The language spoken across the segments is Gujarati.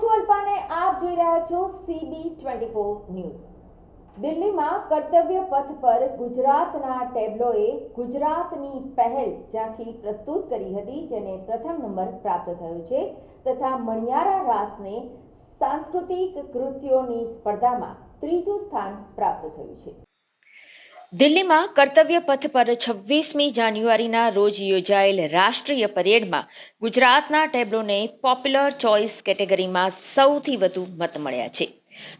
છું અલ્પાને. આપ જોઈ રહ્યા છો સીબી ટ્વેન્ટી ફોર ન્યૂઝ દિલ્હીમાં કર્તવ્ય પથ પર ગુજરાતના ટેબ્લોએ ગુજરાતની પહેલ ઝાંખી પ્રસ્તુત કરી હતી, જેને પ્રથમ નંબર પ્રાપ્ત થયો છે, તથા મણિયારા રાસને સાંસ્કૃતિક કૃત્યોની સ્પર્ધામાં ત્રીજું સ્થાન પ્રાપ્ત થયું છે. દિલ્હીમાં કર્તવ્ય પથ પર છવ્વીસમી જાન્યુઆરીના રોજ યોજાયેલ રાષ્ટ્રીય પરેડમાં ગુજરાતના ટેબ્લોને પોપ્યુલર ચોઇસ કેટેગરીમાં સૌથી વધુ મત મળ્યા છે.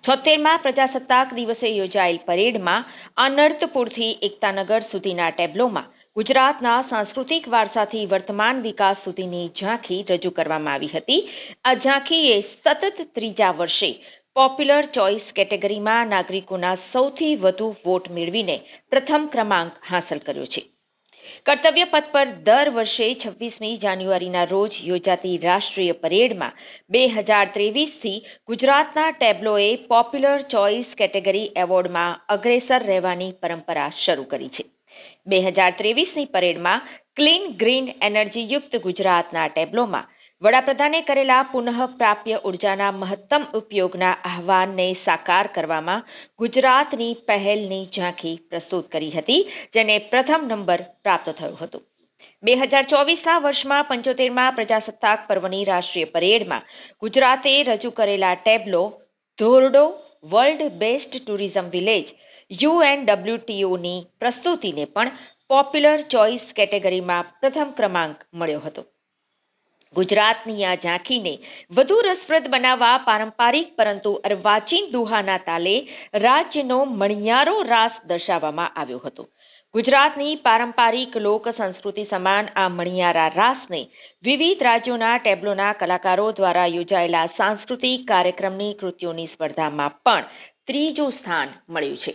છોતેરમાં પ્રજાસત્તાક દિવસે યોજાયેલ પરેડમાં અનર્તપુરથી એકતાનગર સુધીના ટેબ્લોમાં ગુજરાતના સાંસ્કૃતિક વારસાથી વર્તમાન વિકાસ સુધીની ઝાંખી રજૂ કરવામાં આવી હતી. આ ઝાંખીએ સતત ત્રીજા વર્ષે પોપ્યુલર ચોઇસ કેટેગરીમાં નાગરિકોના સૌથી વધુ વોટ મેળવીને પ્રથમ ક્રમાંક હાંસલ કર્યો છે. કર્તવ્ય પથ પર દર વર્ષે છવ્વીસમી જાન્યુઆરીના રોજ યોજાતી રાષ્ટ્રીય પરેડમાં બે હજાર ત્રેવીસથી ગુજરાતના ટેબ્લોએ પોપ્યુલર ચોઇસ કેટેગરી એવોર્ડમાં અગ્રેસર રહેવાની પરંપરા શરૂ કરી છે. બે હજાર ત્રેવીસની પરેડમાં ક્લીન ગ્રીન એનર્જીયુક્ત ગુજરાતના ટેબ્લોમાં વડાપ્રધાને કરેલા પુનઃપ્રાપ્ય ઉર્જાના મહત્તમ ઉપયોગના આહવાનને સાકાર કરવામાં ગુજરાતની પહેલની ઝાંખી પ્રસ્તુત કરી હતી, જેને પ્રથમ નંબર પ્રાપ્ત થયો હતો. બે હજાર ચોવીસના વર્ષમાં પંચોતેરમાં પ્રજાસત્તાક પર્વની રાષ્ટ્રીય પરેડમાં ગુજરાતે રજૂ કરેલા tableau, Dhordo, world best tourism village, યુએનડબ્લ્યુટીઓની પ્રસ્તુતિને પણ પોપ્યુલર ચોઇસ કેટેગરીમાં પ્રથમ ક્રમાંક મળ્યો હતો. ગુજરાતની આ ઝાંખીને વધુ રસપ્રદ બનાવવા પારંપારિક પરંતુ અર્વાચીન દુહાના તાલે રાજ્યનો મણિયારો રાસ દર્શાવવામાં આવ્યો હતો. ગુજરાતની પારંપારિક લોક સંસ્કૃતિ સમાન આ મણિયારા રાસને વિવિધ રાજ્યોના ટેબ્લોના કલાકારો દ્વારા યોજાયેલા સાંસ્કૃતિક કાર્યક્રમની કૃતિઓની સ્પર્ધામાં પણ ત્રીજું સ્થાન મળ્યું છે.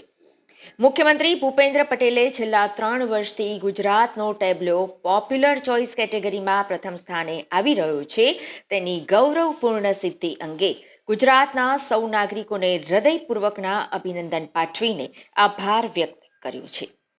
મુખ્યમંત્રી ભૂપેન્દ્ર પટેલે છેલ્લા ત્રણ વર્ષથી ગુજરાતનો ટેબ્લો પોપ્યુલર ચોઇસ કેટેગરીમાં પ્રથમ સ્થાને આવી રહ્યો છે. તેની ગૌરવપૂર્ણ સિદ્ધિ અંગે ગુજરાતના સૌ નાગરિકોને હૃદયપૂર્વકના અભિનંદન પાઠવીને આભાર વ્યક્ત કર્યો છે.